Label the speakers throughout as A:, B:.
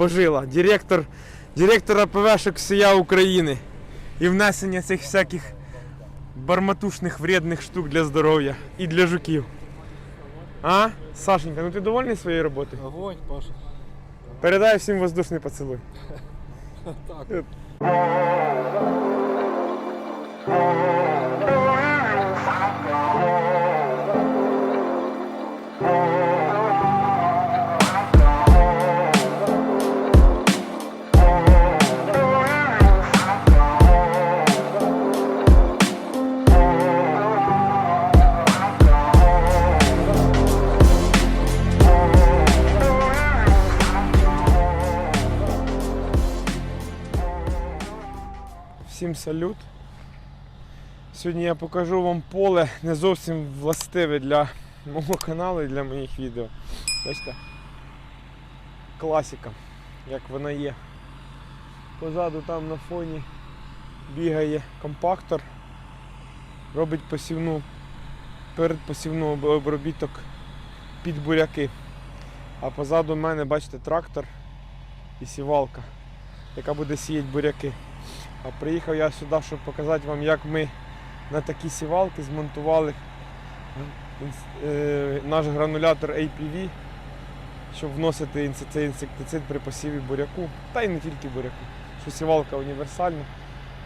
A: Божила, директор, директор АПВшок всія України. І внесення цих всяких барматушних вредних штук для здоров'я і для жуків. А? Сашенька, ну ти довольний своєю роботою?
B: Огонь, Паша.
A: Передай всім воздушний поцілуй.
B: Так.
A: Салют. Сьогодні я покажу вам поле не зовсім властиве для мого каналу і для моїх відео. Бачите? Класика, як вона є. Позаду там на фоні бігає компактор, робить посівну, передпосівну об- обробіток під буряки. А позаду мене, бачите, трактор і сівалка, яка буде сіяти буряки. Приїхав я сюди, щоб показати вам, як ми на такі сівалки змонтували е, наш гранулятор APV, щоб вносити цей інсектицид при посіві буряку, та й не тільки буряку. Що сівалка універсальна.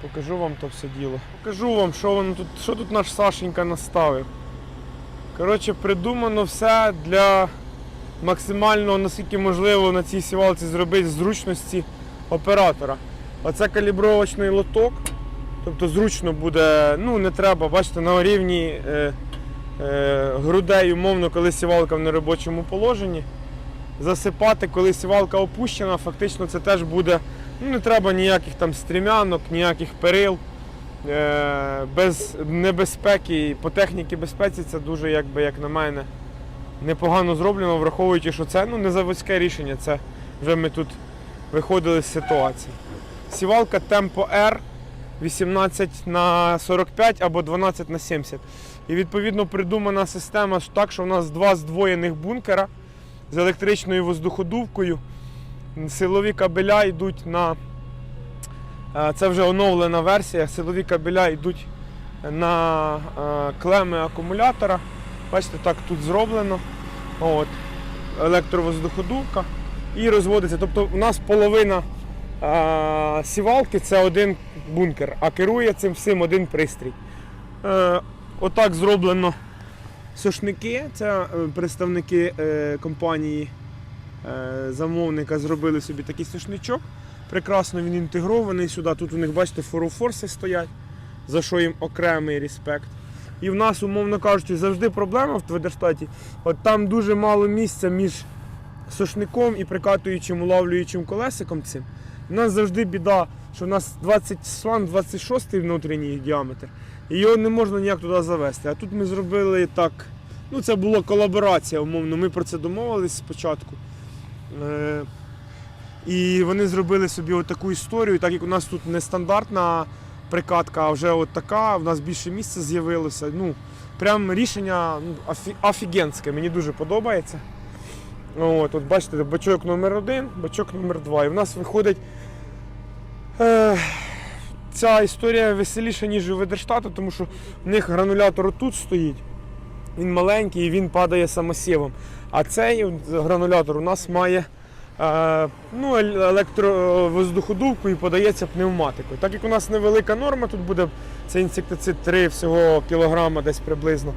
A: Покажу вам то все діло. Покажу вам, що воно тут, що тут наш Сашенька наставив. Коротше, придумано все для максимального, наскільки можливо, на цій сівалці зробити зручності оператора. Оце калібровочний лоток. Тобто зручно буде, ну не треба, бачите, на рівні е, е, грудей, умовно, коли сівалка в неробочому положенні. Засипати, коли сівалка опущена, фактично це теж буде, ну не треба ніяких там стрімянок, ніяких перил. Е, без небезпеки, по техніці безпеці це дуже, якби, як на мене, непогано зроблено, враховуючи, що це ну, не заводське рішення, це вже ми тут виходили з ситуації. Сівалка Tempo R 18 на 45 або 12 на 70. І відповідно придумана система так, що в нас два здвоєних бункера з електричною воздуходувкою. Силові кабеля йдуть на. е, Це вже оновлена версія. Силові кабеля йдуть на е, клеми акумулятора. Бачите, так тут зроблено. От. Електровоздуходувка і розводиться. Тобто у нас половина сівалки це один бункер, а керує цим всім один пристрій. Е, отак зроблено сошники. Це е, представники е, компанії замовника зробили собі такий сошничок. Прекрасно він інтегрований сюди. Тут у них, бачите, форофорси стоять, за що їм окремий респект. І в нас, умовно кажучи, завжди проблема в Тведерштаті. От там дуже мало місця між сошником і прикатуючим улавлюючим колесиком цим. У нас завжди біда, що у нас 20 слан 26 внутрішній діаметр, і його не можна ніяк туди завести. А тут ми зробили так. Ну, це була колаборація, умовно. Ми про це домовились спочатку. Е, і вони зробили собі отаку історію, так як у нас тут не стандартна прикатка, а вже от така, в нас більше місця з'явилося. Ну, прям рішення ну, офі- офігенське, мені дуже подобається. От, от бачите, бачок номер один, бачок номер два. І в нас виходить. Е, ця історія веселіша, ніж у Ведерштату, тому що в них гранулятор тут стоїть. Він маленький і він падає самосівом. А цей гранулятор у нас має е, ну, електровоздуходувку і подається пневматикою. Так як у нас невелика норма, тут буде цей інсектицид 3 всього кілограма десь приблизно,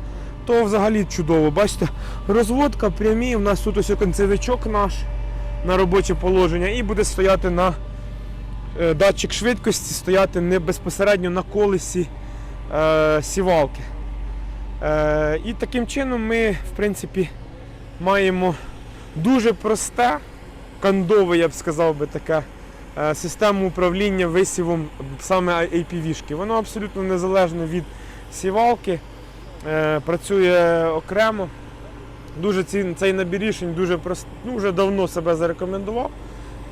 A: то взагалі чудово. Бачите, розводка прямі, у нас тут ось концевичок наш на робоче положення і буде стояти на е, датчик швидкості, стояти не безпосередньо на колесі е, сівалки. Е, і таким чином ми, в принципі, маємо дуже просте, кондове, я б сказав би таке, е, систему управління висівом саме APV-шки. Воно абсолютно незалежно від сівалки, працює окремо. Дуже ці, цей набір рішень дуже прост, ну, вже давно себе зарекомендував.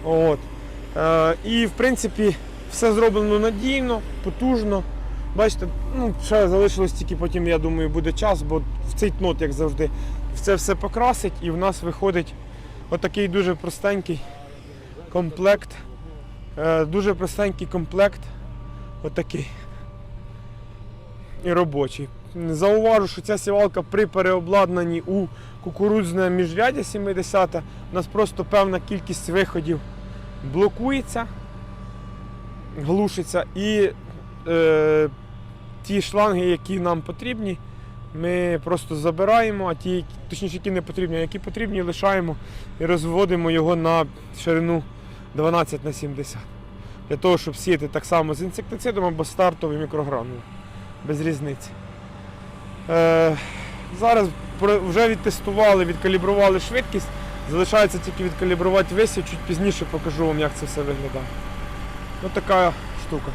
A: От. Е, і в принципі все зроблено надійно, потужно. Бачите, ну, ще залишилось тільки потім, я думаю, буде час, бо в цей тнот, як завжди, це все покрасить і в нас виходить отакий дуже простенький комплект. Е, дуже простенький комплект. Отакий. І робочий. Зауважу, що ця сівалка при переобладнанні у кукурудзне міжряддя 70 у нас просто певна кількість виходів блокується, глушиться і е, ті шланги, які нам потрібні, ми просто забираємо, а ті, точніше, які не потрібні, а які потрібні, лишаємо і розводимо його на ширину 12 на 70. Для того, щоб сіяти так само з інсектицидом або стартовий мікрогранули. Без різниці. Е, зараз вже відтестували, відкалібрували швидкість. Залишається тільки відкалібрувати висів, чуть пізніше покажу вам, як це все виглядає. Ось така штука.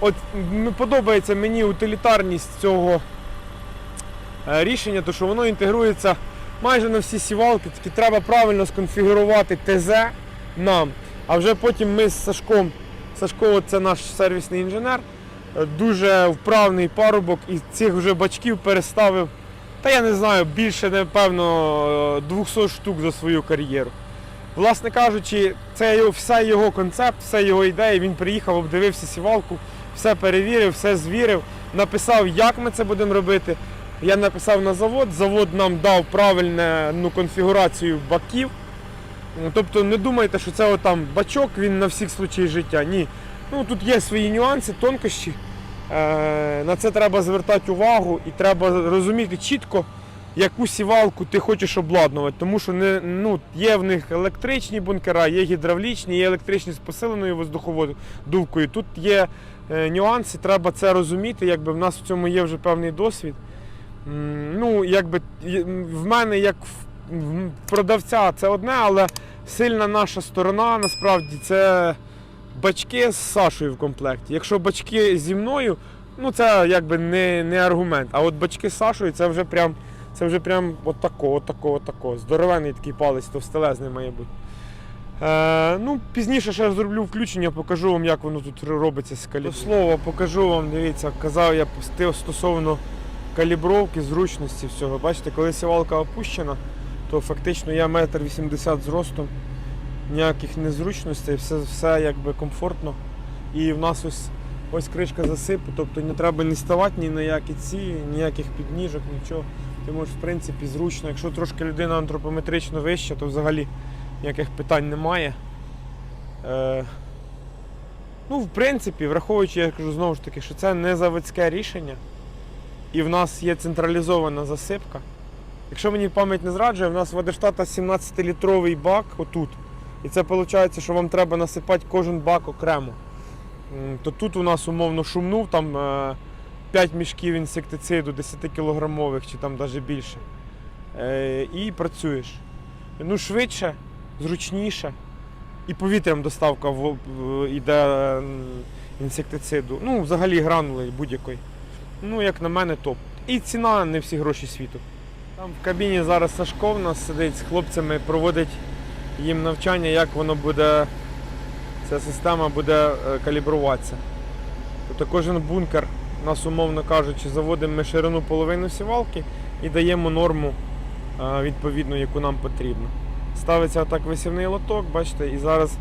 A: От подобається мені утилітарність цього е, рішення, тому що воно інтегрується майже на всі сівалки, тільки треба правильно сконфігурувати ТЗ нам. А вже потім ми з Сашком, Сашко це наш сервісний інженер, дуже вправний парубок і цих вже бачків переставив, та я не знаю, більше, напевно, е, 200 штук за свою кар'єру. Власне кажучи, це все його концепт, все його ідея. Він приїхав, обдивився сівалку, все перевірив, все звірив, написав, як ми це будемо робити. Я написав на завод, завод нам дав правильну ну, конфігурацію баків. Тобто не думайте, що це отам бачок, він на всіх случаях життя. Ні. Ну, тут є свої нюанси, тонкощі. Е, на це треба звертати увагу і треба розуміти чітко, яку сівалку ти хочеш обладнувати. Тому що не, ну, є в них електричні бункера, є гідравлічні, є електричні з посиленою воздуховодувкою. Тут є е, нюанси, треба це розуміти. Якби в нас в цьому є вже певний досвід. Ну, якби в мене як в- продавця це одне, але сильна наша сторона насправді це бачки з Сашою в комплекті. Якщо бачки зі мною, ну це якби не, не аргумент. А от бачки з Сашою це вже прям, це вже прям отако, отако, отако. Здоровенний такий палець, товстелезний має бути. Е, ну, пізніше ще зроблю включення, покажу вам, як воно тут робиться з калібром. Слово, покажу вам, дивіться, казав я стосовно калібровки, зручності всього. Бачите, коли сівалка опущена, то фактично я метр вісімдесят зростом, ніяких незручностей, все, все якби комфортно. І в нас ось, ось кришка засипу, тобто не треба ні ставати ні на які ці, ніяких підніжок, нічого. Ти можеш в принципі зручно. Якщо трошки людина антропометрично вища, то взагалі ніяких питань немає. Е, ну, в принципі, враховуючи, я кажу знову ж таки, що це не заводське рішення, і в нас є централізована засипка. Якщо мені пам'ять не зраджує, в нас в Адештата 17-літровий бак отут. І це виходить, що вам треба насипати кожен бак окремо. То тут у нас умовно шумнув, там е, 5 мішків інсектициду 10 кілограмових чи там навіть більше. Е, І працюєш. Ну, швидше, зручніше. І повітрям доставка йде інсектициду. Ну, взагалі гранули будь-якої. Ну, як на мене, топ. І ціна не всі гроші світу. Там в кабіні зараз Сашко в нас сидить з хлопцями, проводить їм навчання, як воно буде, ця система буде е, калібруватися. Тобто кожен бункер, нас, умовно кажучи, заводимо ми ширину половину сівалки і даємо норму е, відповідну, яку нам потрібно. Ставиться отак висівний лоток, бачите, і зараз,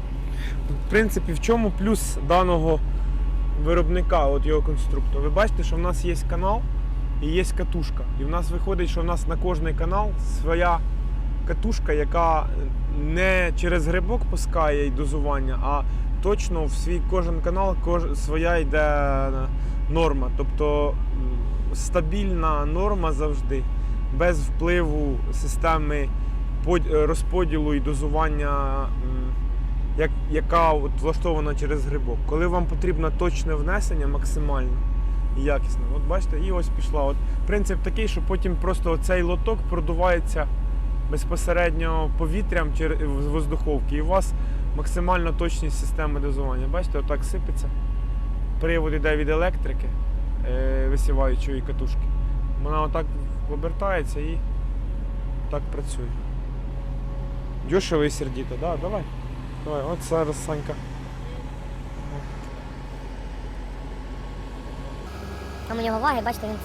A: в принципі, в чому плюс даного виробника, от його конструктора. Ви бачите, що в нас є канал і є катушка. І в нас виходить, що в нас на кожний канал своя катушка, яка не через грибок пускає й дозування, а точно в свій кожен канал кож- своя йде норма. Тобто стабільна норма завжди, без впливу системи под- розподілу і дозування, як, яка от влаштована через грибок. Коли вам потрібно точне внесення максимальне і якісне, от бачите, і ось пішла. От принцип такий, що потім просто цей лоток продувається безпосередньо повітрям чер- з воздуховки, і у вас максимальна точність системи дозування. Бачите, отак сипеться. Привод йде від електрики е, висіваючої катушки. Вона отак обертається і так працює. Дешево і сердито, да, давай. Давай, от зараз Санька.
C: Там у нього ваги, бачите, він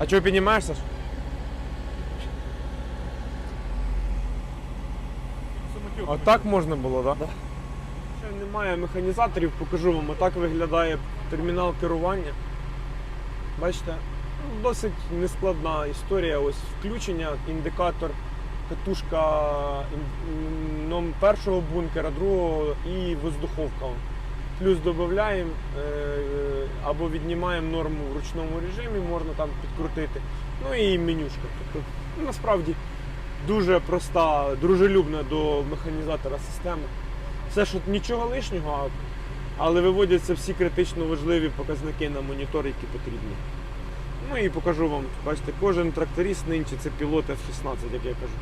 A: А чого піднімаєшся? Отак можна було, так?
B: Да?
A: Ще немає механізаторів, покажу вам. Отак виглядає термінал керування. Бачите, досить нескладна історія. Ось включення, індикатор, катушка першого бункера, другого і воздуховка. Плюс додаємо або віднімаємо норму в ручному режимі, можна там підкрутити. Ну і менюшка. Тобто, насправді дуже проста, дружелюбна до механізатора система. Все, що нічого лишнього, але виводяться всі критично важливі показники на монітор, які потрібні. Ну і покажу вам, бачите, кожен тракторист нинче це пілот F-16, як я кажу.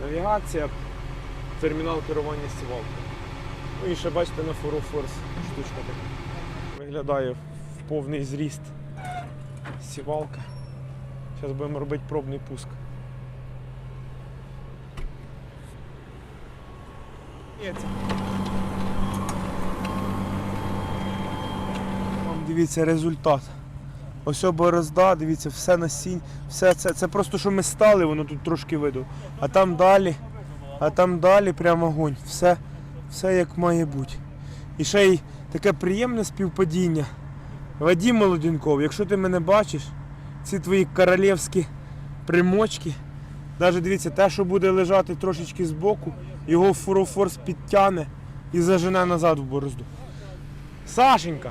A: Навігація, термінал керування сівалкою. Ну і ще бачите на Форофорс штучка така. Виглядає в повний зріст сівалка. Зараз будемо робити пробний пуск. Є. Вам дивіться результат. Ось борозда, дивіться, все насінь, все це, це просто що ми стали, воно тут трошки видав. А там далі, а там далі прямо огонь. Все, все як має бути. І ще й таке приємне співпадіння. Вадим Молодінков, якщо ти мене бачиш, ці твої королівські примочки, навіть дивіться, те, що буде лежати трошечки збоку, його фурофорс підтягне і зажене назад в борозду. Сашенька!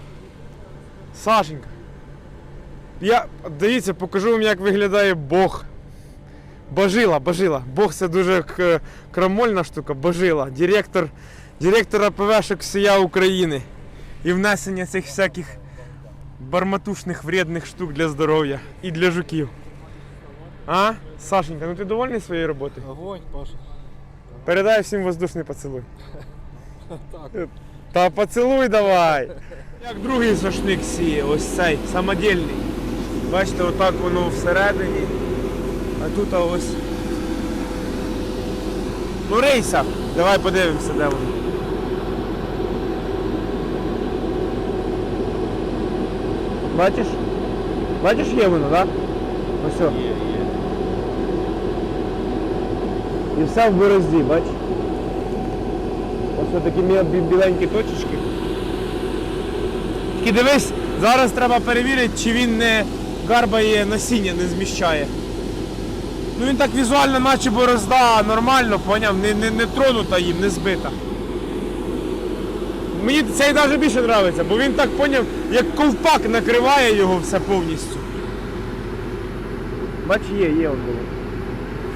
A: Сашенька! Я дивіться, покажу вам, як виглядає Бог. Божила, божила. Бог це дуже крамольна штука, божила. Директор, директор АПВшок всія України. І внесення цих всяких барматушних вредних штук для здоров'я і для жуків. А? Сашенька, ну ти довольний своєю роботою?
B: Огонь, Паша.
A: Передай всім воздушний поцілуй.
B: Так.
A: Та поцілуй давай. Як другий сошник сіє, ось цей, самодільний. Бачите, отак воно всередині. А тут ось. Ну рейса. Давай подивимося, де воно. Бачиш? Бачиш, є воно, так? Ось. о. І все в борозді, бачиш? Ось такі біленькі точечки. Тільки дивись, зараз треба перевірити, чи він не гарбає насіння, не зміщає. Ну він так візуально, наче борозда, нормально, поняв, не, не, не тронута їм, не збита. Мені цей навіть більше подобається, бо він так поняв, як ковпак накриває його все повністю. Бач, є, є он було.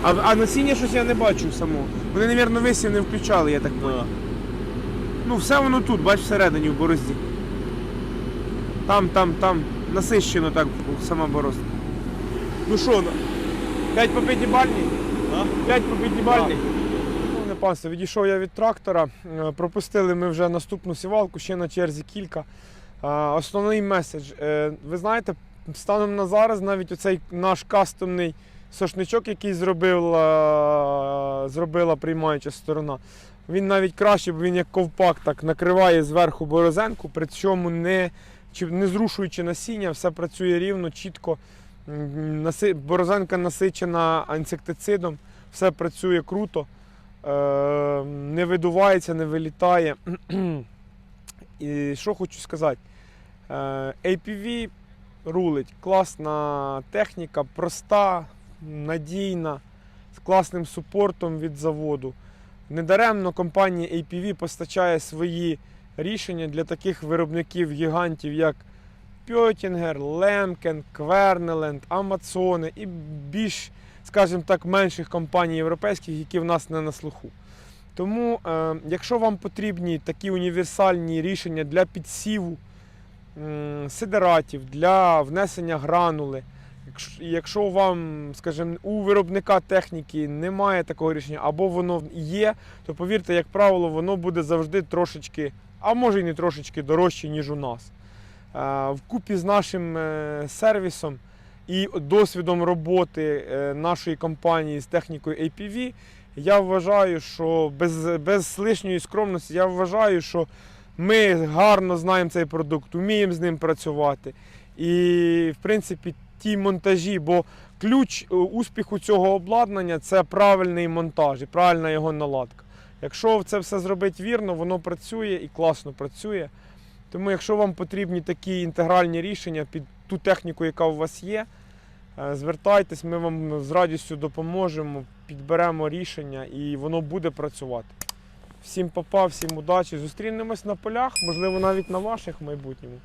A: А, а насіння щось я не бачу самого. Вони, мабуть, висів не включали, я так поняв. Ну, все воно тут, бач, всередині в борозді. Там, там, там, насищено так сама борозда. Ну що, на- 5 по п'ятибальній?
B: А?
A: 5 по п'ятибальній? Шановне відійшов я від трактора. Е, Пропустили ми вже наступну сівалку, ще на черзі кілька. Основний меседж. Е, Ви знаєте, станом на зараз навіть оцей наш кастомний сошничок, який зробила, зробила приймаюча сторона, він навіть краще, бо він як ковпак так накриває зверху борозенку, при цьому не, не зрушуючи насіння, все працює рівно, чітко. Борозенка насичена інсектицидом, все працює круто, е, не видувається, не вилітає. І що хочу сказати? Е, APV рулить, класна техніка, проста, надійна, з класним супортом від заводу. Недаремно компанія APV постачає свої рішення для таких виробників гігантів, як Пьотінгер, Лемкен, Квернеленд, Амазони і більш, скажімо так, менших компаній європейських, які в нас не на слуху. Тому, е, якщо вам потрібні такі універсальні рішення для підсіву сидератів, для внесення гранули, якщо, вам, скажімо, у виробника техніки немає такого рішення, або воно є, то повірте, як правило, воно буде завжди трошечки, а може і не трошечки дорожче, ніж у нас. Е, Вкупі з нашим е, сервісом і досвідом роботи е, нашої компанії з технікою APV, я вважаю, що без, без лишньої скромності, я вважаю, що ми гарно знаємо цей продукт, вміємо з ним працювати. І, в принципі, ті монтажі, бо ключ е, успіху цього обладнання це правильний монтаж і правильна його наладка. Якщо це все зробити вірно, воно працює і класно працює. Тому, якщо вам потрібні такі інтегральні рішення під ту техніку, яка у вас є, е, звертайтесь, ми вам з радістю допоможемо, підберемо рішення і воно буде працювати. Всім папа, всім удачі. Зустрінемось на полях, можливо, навіть на ваших в майбутньому.